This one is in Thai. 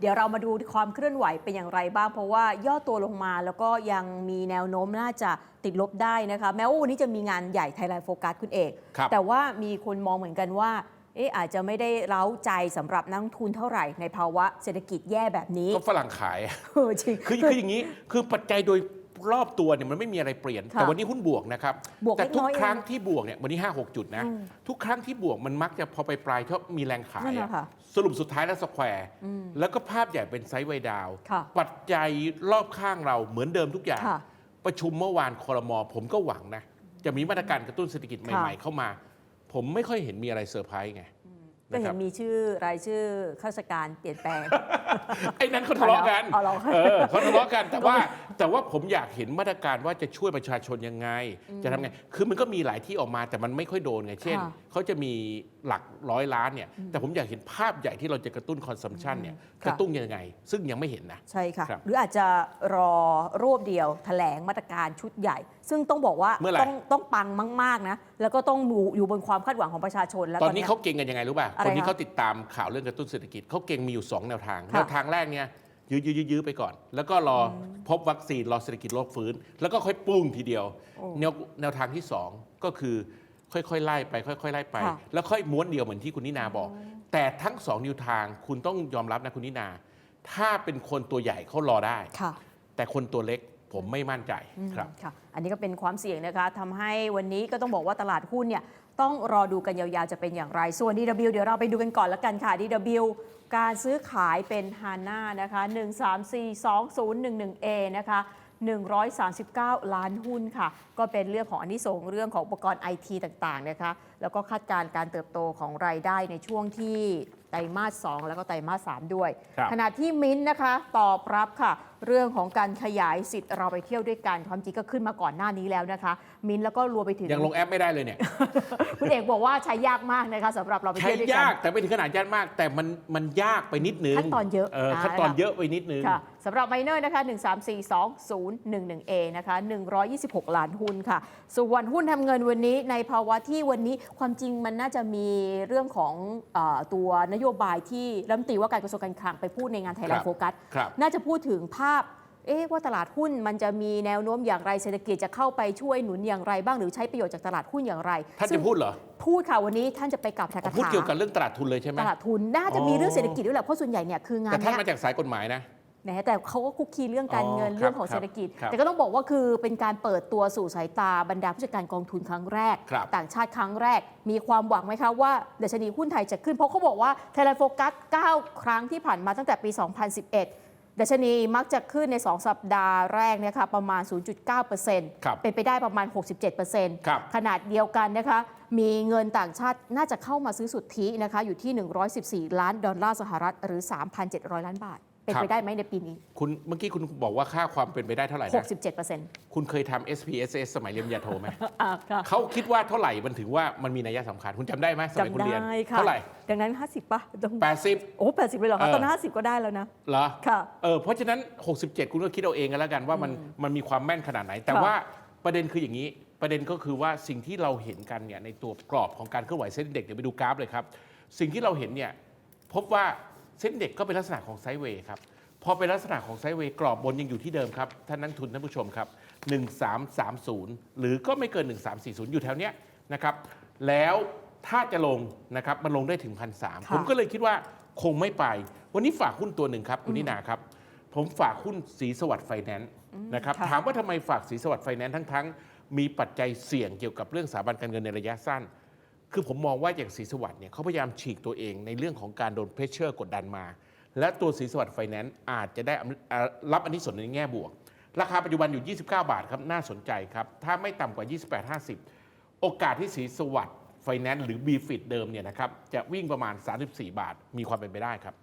เดี๋ยวเรามาดูความเคลื่อนไหวเป็นอย่างไรบ้าง เพราะว่าย่อตัวลงมาแล้วก็ยังมีแนวโน้มน่าจะติดลบได้นะคะ แม้ว่าวันนี้จะมีงานใหญ่ไทยแลนด์โฟกัสคุณเอกครับแต่ว่ามีคนมองเหมือนกันว่าเอ๊ะอาจจะไม่ได้เร้าใจสำหรับนักลงทุนเท่าไหร่ในภาวะเศรษฐกิจแย่แบบนี้ ก็ฝรั่งขายเออจริงคือคืออย่างนี้คือปัจจัยโดย รอบตัวเนี่ยมันไม่มีอะไรเปลี่ยนค่ะแต่วันนี้หุ้นบวกนะครับบวกแต่เล็กทุน้กอยเองครั้งที่บวกเนี่ยวันนี้ 5 6 จุดนะอืมทุกครั้งที่บวกมันมักจะพอไปปลายๆชอบมีแรงขายนั่นอะน่ะค่ะสรุปสุดท้ายแล้วสแควร์อืมแล้วก็ภาพใหญ่เป็นไซด์ไวดาวค่ะปัจจัยรอบข้างเราเหมือนเดิมทุกอย่างค่ะประชุมเมื่อวานคอรมอผมก็หวังนะ จะมีมาตรการกระตุ้นเศรษฐกิจใหม่ ๆ เข้ามา ผมไม่ค่อยเห็นมีอะไรเซอร์ไพรส์ไง ก็นะคเห็รันบมีชื่อรายชื่อข้าราชการเปลี่ยนแปลง ไอ้นั้นเขาทะเลาะกันอ๋อเหรอ เออเขาทะเลาะกันแต่ว่าแต่ว่าผมอยากเห็นมาตรการว่าจะช่วยประชาชนยังไง จะทำไง คือมันก็มีหลายที่ออกมาแต่มันไม่ค่อยโดนไง เช่น ค่ะเขาจะมีหลักร้อยล้านเนี่ย แต่ผมอยากเห็นภาพใหญ่ที่เราจะกระตุ้นคอนซัมชันเนี่ยค่ะ กระตุ้นยังไง ซึ่งยังไม่เห็นนะ ใช่ค่ะ ครับหรืออาจจะรอรวบเดียวแถลงมาตรการชุดใหญ่ ซึ่งต้องบอกว่าเมื่อไหร่ ต้องต้องปังมาก ๆ นะ แล้วก็ต้องอยู่อยู่บนความคาดหวังของประชาชนแล้วตอนนี้ย เขาเก่งกันยังไงรู้ป่ะ อะไรคนที่คะเขาติดตามข่าวเรื่องกระตุ้นเศรษฐกิจเขาเก่งมีอยู่ 2 แนวทาง ค่ะแนวทางแรกเนี่ยยื้อยื้อยื้อยื้อไปก่อน แล้วก็รออพบวัคซีนรอเศรษฐกิจโลกฟื้น แล้วก็ค่อยปุ้งทีเดียว โอ้แนวแนวทางที่ 2 ก็คือค่อยๆไล่ไป ค่อยๆไล่ไป ค่ะ แล้วค่อยม้วนเดียวเหมือนที่คุณนินาบอก แต่ทั้งสองแนวทางคุณต้องยอมรับนะคุณนินา ถ้าเป็นคนตัวใหญ่เขารอได้ ค่ะ แต่คนตัวเล็ก ผมไม่มั่นใจอืมครับค่ะอันนี้ก็เป็นความเสี่ยงนะคะทำให้วันนี้ก็ต้องบอกว่าตลาดหุ้นเนี่ยต้องรอดูกันยาวๆ จะเป็นอย่างไร ส่วน DW เดี๋ยวเราไปดูกันก่อนละกันค่ะ DW การซื้อขายเป็นฮาน่านะคะ 1342011A นะคะ 139 ล้านหุ้นค่ะ ก็เป็นเรื่องของอันนี้ส่งส์เรื่องของอุปกรณ์ไอทีต่างๆนะคะ แล้วก็คาดการณ์การเติบโตของรายได้ในช่วงที่ไตรมาส 2 แล้วก็ไตรมาส 3 ด้วยครับขณะที่มิ้นท์นะคะตอบรับค่ะ เรื่องของการขยายสิทธิ์เราไปเที่ยวด้วยกันความจริงก็ขึ้นมาก่อนหน้านี้แล้วนะคะ มิ้นท์แล้วก็รวมไปถึงยังลงแอปไม่ได้เลยเนี่ย คุณเอกบอกว่าใช้ยากมากนะคะสำหรับเราไปใช้เที่ยวด้วยกัยากแต่ไม่ถึงขนาดยากมาก แต่มันมันยากไปนิดนึงขั้นตอนเยอะเออนะขั้นตอนเยอะไปนิดนึงค่ะสำหรับไมเนอร์นะคะ 1342011A นะคะ 126 ล้านหุ้นค่ะ ส่วนหุ้นทำเงินวันนี้ในภาวะที่วันนี้ความจริงมันน่าจะมีเรื่องของเออตัวนโยบายที่รัฐมนตรีว่าการกระทรวงการคลังไปพูดในงานไทยแลนครับด์โฟกัสครับน่าจะพูดถึงภาพเอ๊ะว่าตลาดหุ้นมันจะมีแนวโน้มอย่างไรเศรษฐกิจจะเข้าไปช่วยหนุนอย่างไรบ้างหรือใช้ประโยชน์จากตลาดหุ้นอย่างไรท่านซึ่จะงพูดเหรอพูดค่ะวันนี้ท่านจะไปกลับทักพูดถาเกี่ยวกับเรื่องตลาดทุนเลยใช่ไหมตลาดทุนน่าจะมีเรื่องเศรษฐกิจด้วยแหละเพราะส่วนใหญ่เนี่ยคืองานแต่ท่านเนี้ยมาจากสายกฎหมายนะแหมแต่เขาก็คุกคีเรื่องการเงินอ๋อเรื่องของครับเศรษฐกิจครับแต่ก็ต้องบอกว่าคือเป็นการเปิดตัวสู่สายตาบรรดาผู้จัดการกองทุนครั้งแรกครับต่างชาติครั้งแรก มีความหวังไหมคะว่าดัชนีหุ้นไทยจะขึ้นเพราะเขาบอกว่าไทยแลนด์โฟกัส9ครั้งที่ผ่านมาตั้งแต่ปี 2011 ดัชนีมักจะขึ้นใน 2 สัปดาห์แรกเนะคะประมาณ 0.9%ครับเป็นไปได้ประมาณ 67%ครับ ขนาดเดียวกันนะคะมีเงินต่างชาติน่าจะเข้ามาซื้อสุทธินะคะอยู่ที่ 114 ล้านดอลลาร์สหรัฐหรือ 3,700 ล้านบาท เป็นไปได้ไหมในปีนี้ คุณเมื่อกี้คุณบอกว่าค่าความเป็นไปได้เท่าไหร่นะ67%คุณเคยทำ SPSS สมัยเรียนปริญญาโทไหมอะค่ะเขาคิดว่าเท่าไหร่มันถึงว่ามันมีนัยสำคัญ คุณจำได้ไหมสมัยคุณจำเรียนได้ค่ะเท่าไหร่ ดังนั้น 50ป่ะต้อง80โอ้80เลยเหรอคะเออตอนนั้น50ก็ได้แล้วนะเหรอค่ะเออเพราะฉะนั้น 67 คุณก็คิดเอาเองกันแล้วกันว่ามันมันมีความแม่นขนาดไหน แต่ค่ะว่าประเด็นคืออย่างนี้ประเด็นก็คือว่าสิ่งที่เราเห็นกันเนี่ยในตัวกรอบของการเคลื่อนไหวเส้นเด็กเดี๋ยวไปดูกราฟเลยครับ สิ่งที่เราเห็นเนี่ยพบว่า เส้นเด็กก็เป็นลักษณะของไซด์เวย์ครับ พอเป็นลักษณะของไซด์เวย์กรอบบนยังอยู่ที่เดิมครับ ท่านนักทุนท่านผู้ชมครับ 1330 หรือก็ไม่เกิน 1340 อยู่แถวเนี้ยนะครับ แล้วถ้าจะลงนะครับมันลงได้ถึงพันสค่ะผมก็เลยคิดว่าคงไม่ไป วันนี้ฝากหุ้นตัวหนึ่งครับคุณนินาครับ ผมฝากหุ้นสีสวัสดิ์ไฟแนนซ์นะครับค่ะถามว่าทำไมฝากสีสวัสดิ์ไฟแนนซ์ทั้งๆ มีปัจจัยเสี่ยงเกี่ยวกับเรื่องสถาบันการเงินในระยะสั้น คือผมมองว่าอย่างสีสวัสดิ์เนี่ยเขาพยายามฉีกตัวเองในเรื่องของการโดนเพรสเชอร์กดดันมา และตัวสีสวัสดิ์ไฟแนนซ์อาจจะได้รับอันนี้ส่วนในแง่บวก ราคาปัจจุบันอยู่ 29 บาทครับน่าสนใจครับ ถ้าไม่ต่ำกว่า 28.50 โอกาสที่สีสวัสดิ์ไฟแนนซ์หรือบีฟิตเดิมเนี่ยนะครับจะวิ่งประมาณ 34 บาท มีความเป็นไปได้ครับ